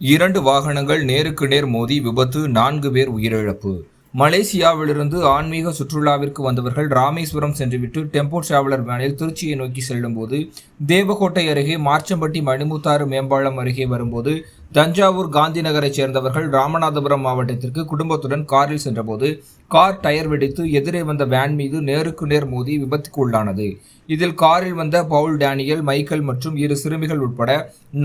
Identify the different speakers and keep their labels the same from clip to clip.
Speaker 1: இரண்டு வாகனங்கள் நேருக்கு நேர் மோதி விபத்து நான்கு பேர் உயிரிழப்பு. மலேசியாவிலிருந்து ஆன்மீக சுற்றுலாவிற்கு வந்தவர்கள் ராமேஸ்வரம் சென்றுவிட்டு டெம்போ டிராவலர் வேனில் திருச்சியை நோக்கி செல்லும்போது தேவகோட்டை அருகே மார்ச்சம்பட்டி மணிமுத்தாறு மேம்பாலம் அருகே வரும்போது தஞ்சாவூர் காந்தி நகரைச் சேர்ந்தவர்கள் ராமநாதபுரம் மாவட்டத்திற்கு குடும்பத்துடன் காரில் சென்றபோது கார் டயர் வெடித்து எதிரே வந்த வேன் மீது நேருக்கு நேர் மோதி விபத்துக்கு உள்ளானது. இதில் காரில் வந்த பவுல் டேனியல் மைக்கேல் மற்றும் இரு சிறுமிகள் உட்பட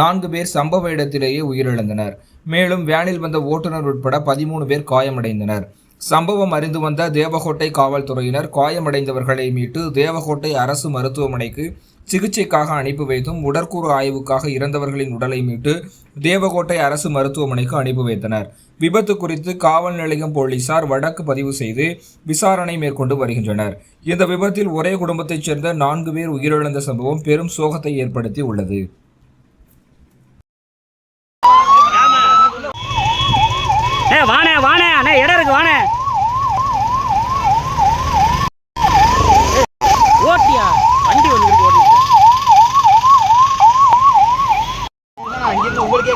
Speaker 1: நான்கு பேர் சம்பவ இடத்திலேயே உயிரிழந்தனர். மேலும் வேனில் வந்த ஓட்டுநர் உட்பட பதிமூணு பேர் காயமடைந்தனர். சம்பவம் அறிந்து வந்த தேவகோட்டை காவல்துறையினர் காயமடைந்தவர்களை மீட்டு தேவகோட்டை அரசு மருத்துவமனைக்கு சிகிச்சைக்காக அனுப்பி வைத்தும் உடற்கூறு ஆய்வுக்காக இறந்தவர்களின் உடலை மீட்டு தேவகோட்டை அரசு மருத்துவமனைக்கு அனுப்பி வைத்தனர். விபத்து குறித்து காவல் நிலையம் போலீசார் வழக்கு பதிவு செய்து விசாரணை மேற்கொண்டு வருகின்றனர். இந்த விபத்தில் ஒரே குடும்பத்தைச் சேர்ந்த நான்கு பேர் உயிரிழந்த சம்பவம் பெரும் சோகத்தை ஏற்படுத்தி உள்ளது.
Speaker 2: ஏ வாணே வாணே அண்ணே இடம் இருக்கு வாணே. ஓட்டியா? வண்டி வந்து இருக்கு ஓட்டி